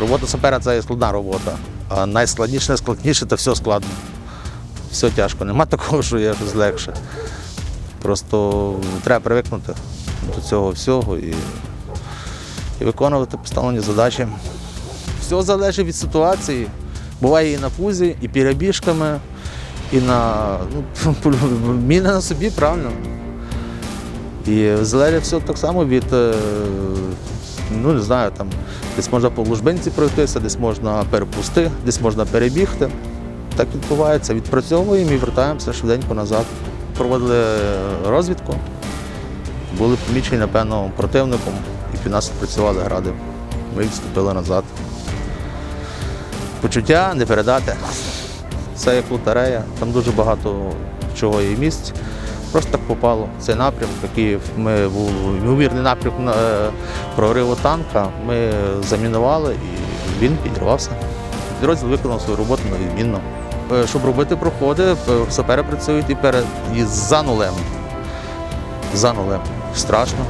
робота сапера це складна робота. А найскладніше, найскладніше це все складно. Все тяжко. Нема такого, що є щось легше. Просто треба привикнути до цього всього і, і виконувати поставлені задачі. Все залежить від ситуації. Буває і на пузі, і перебіжками, і на ну, міни на собі, правильно. І залежить все так само від, е, ну не знаю, там десь можна по лужбинці пройтися, десь можна перепусти, десь можна перебігти. Так відбувається. Відпрацьовуємо і вертаємося швиденько назад. Проводили розвідку, були помічені, напевно, противником, і під нас працювали гради. Ми відступили назад. Почуття не передати. Це як лотерея, там дуже багато чого є місць. Просто так попало. Цей напрям, який ми був ймовірний напрямок на е, прориву танка, ми замінували і він підірвався. Підрозділ виконав свою роботу на відмінно. Е, Щоб робити проходи, е, сапери працюють і перед і за нулем. За нулем. Страшно.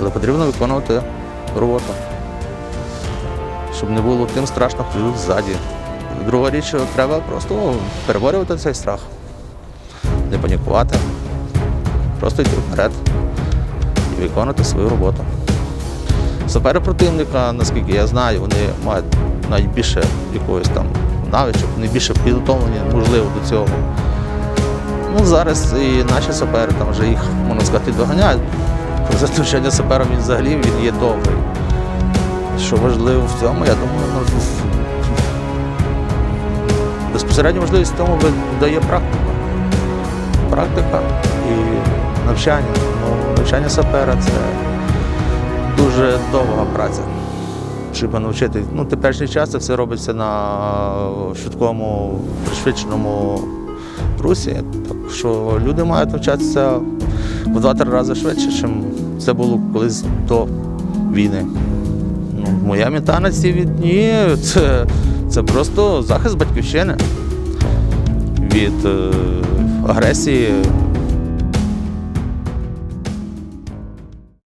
Але потрібно виконувати роботу. Щоб не було тим страшно, хто йдуть ззаді. Друга річ, треба просто переборювати цей страх не панікувати, просто йти вперед і виконувати свою роботу. Сапери противника, наскільки я знаю, вони мають найбільше якогось там навичок, найбільше підготовлені, можливо, до цього. Ну, зараз і наші сапери там вже їх, можна сказати, доганяють. Навчання сапера він взагалі він є довгий. Що важливо в цьому, я думаю, ну, безпосередньо можливість в тому дає практика практика і навчання. Ну, навчання сапера це дуже довга праця. Щоб навчити. Ну, теперішній час це все робиться на швидкому, пришвидшеному русі. Так що люди мають навчатися в два-три рази швидше, ніж це було колись до війни. Ну, моя мета на ці дні це, це просто захист батьківщини від е, агресії